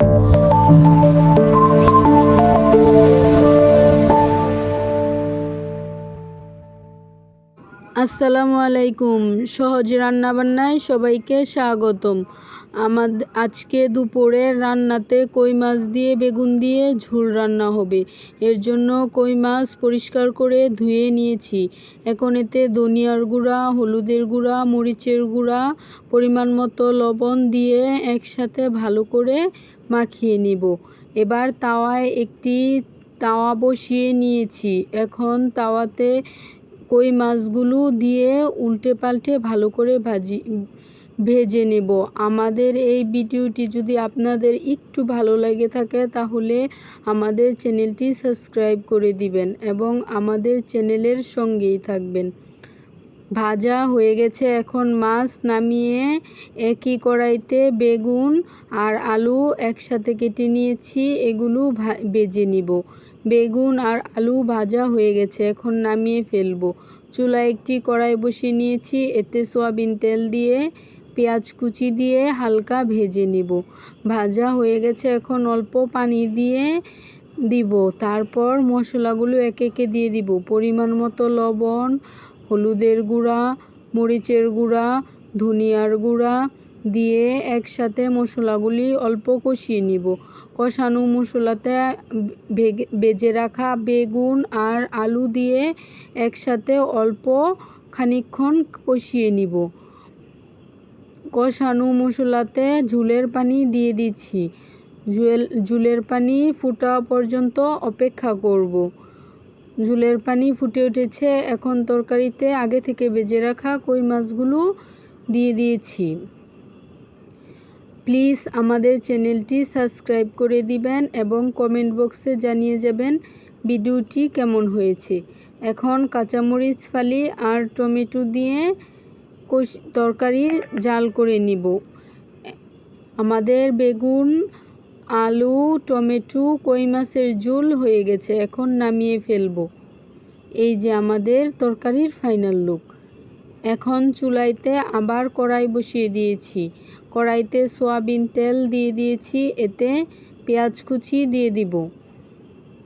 Oh. আসসালামু আলাইকুম। সহজ রান্নাবান্নায় সবাইকে স্বাগতম। আমার আজকে দুপুরের রান্নাতে কই মাছ দিয়ে বেগুন দিয়ে ঝোল রান্না হবে। এর জন্য কই মাছ পরিষ্কার করে ধুয়ে নিয়েছি। এখন এতে ধনিয়ার গুঁড়া, হলুদের গুঁড়া, মরিচের গুঁড়া, পরিমাণ মতো লবণ দিয়ে একসাথে ভালো করে মাখিয়ে নিব। এবার তাওয়ায় একটি তাওয়া বসিয়ে নিয়েছি। এখন তাওয়াতে কই মাছগুলো দিয়ে উল্টে পাল্টে ভালো করে ভাজি, ভেজে নেব। আমাদের এই ভিডিওটি যদি আপনাদের একটু ভালো লাগে থাকে, তাহলে আমাদের চ্যানেলটি সাবস্ক্রাইব করে দিবেন এবং আমাদের চ্যানেলের সঙ্গেই থাকবেন। ভাজা হয়ে গেছে। এখন মাছ নামিয়ে একই কড়াইতে বেগুন আর আলু একসাথে কেটে নিয়েছি। এগুলো বেজে নিব। বেগুন আর আলু ভাজা হয়ে গেছে। এখন নামিয়ে ফেলব। চুলায় একটি কড়াই বসিয়ে নিয়েছি। এতে সোয়াবিন তেল দিয়ে, পেঁয়াজ কুচি দিয়ে হালকা ভেজে নিব। ভাজা হয়ে গেছে। এখন অল্প পানি দিয়ে দিব। তারপর মশলাগুলো একে একে দিয়ে দিব। পরিমাণ মতো লবণ হলুদের গুঁড়া, মরিচের গুঁড়া, ধনিয়ার গুঁড়া দিয়ে একসাথে মশলাগুলি অল্প কষিয়ে নিব। কষানো মশলাতে ভেগে, বেজে রাখা বেগুন আর আলু দিয়ে একসাথে অল্প খানিক্ষণ কষিয়ে নিব। কষানো মশলাতে ঝুলের পানি দিয়ে দিচ্ছি। ঝুল ঝুলের পানি ফুটা পর্যন্ত অপেক্ষা করব। ঝুলের পানি ফুটে উঠেছে। এখন তরকারিতে আগে থেকে বেজে রাখা কই মাছগুলো দিয়ে দিয়েছি। প্লিজ আমাদের চ্যানেলটি সাবস্ক্রাইব করে দিবেন এবং কমেন্ট বক্সে জানিয়ে যাবেন ভিডিওটি কেমন হয়েছে। এখন কাঁচামরিচ ফালি আর টমেটো দিয়ে তরকারি জাল করে নিব। আমাদের বেগুন আলু, টমেটো, কই মাছের ঝোল হয়ে গেছে, এখন নামিয়ে ফেলব। এই যে আমাদের তরকারির ফাইনাল লুক এখন চুলাইতে আবার কড়াই বসিয়ে দিয়েছি। কড়াইতে সোয়াবিন তেল দিয়ে দিয়েছি, এতে পেঁয়াজ কুচি দিয়ে দিব।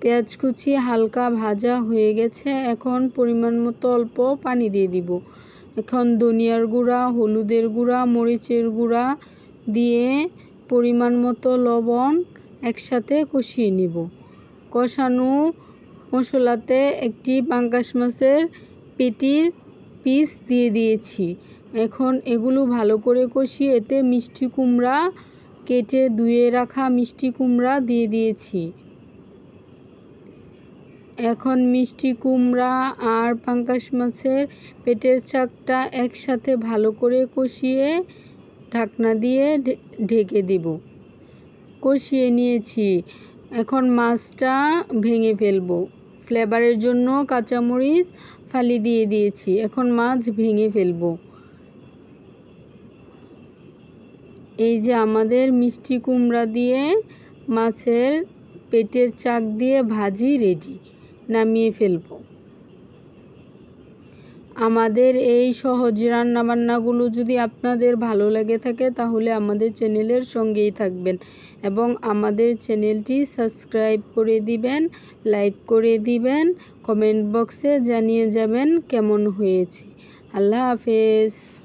পেঁয়াজ কুচি হালকা ভাজা হয়ে গেছে, এখন পরিমাণ মতো অল্প পানি দিয়ে দিব। এখন ধনিয়ার গুঁড়া, হলুদের গুঁড়া, মরিচের গুঁড়া দিয়ে পরিমাণ মতো লবণ একসাথে কষিয়ে নিব। কষানো মশলাতে একটি পাঙ্কাশ মাছের পেটির পিস দিয়ে দিয়েছি। এখন এগুলো ভালো করে কষিয়ে এতে মিষ্টি কুমড়া কেটে ধুয়ে রাখা মিষ্টি কুমড়া দিয়ে দিয়েছি। এখন মিষ্টি কুমড়া আর পাঙ্কাশ মাছের পেটের চাকটা একসাথে ভালো করে কষিয়ে ঢাকনা দিয়ে ঢেকে দিব। কষিয়ে নিয়েছি। এখন মাছটা ভেঙে ফেলব। ফ্লেভারের জন্য কাঁচামরিচ ফালি দিয়ে দিয়েছি। এখন মাছ ভেঙে ফেলব। এই যে আমাদের মিষ্টি কুমড়া দিয়ে মাছের পেটের চাক দিয়ে ভাজি রেডি। নামিয়ে ফেলব। আমাদের এই সহজ রান্নাবান্নাগুলো যদি আপনাদের ভালো লেগে থাকে, তাহলে আমাদের চ্যানেলের সঙ্গেই থাকবেন এবং আমাদের চ্যানেলটি সাবস্ক্রাইব করে দিবেন, লাইক করে দিবেন, কমেন্ট বক্সে জানিয়ে যাবেন কেমন হয়েছে। আল্লাহ হাফেজ।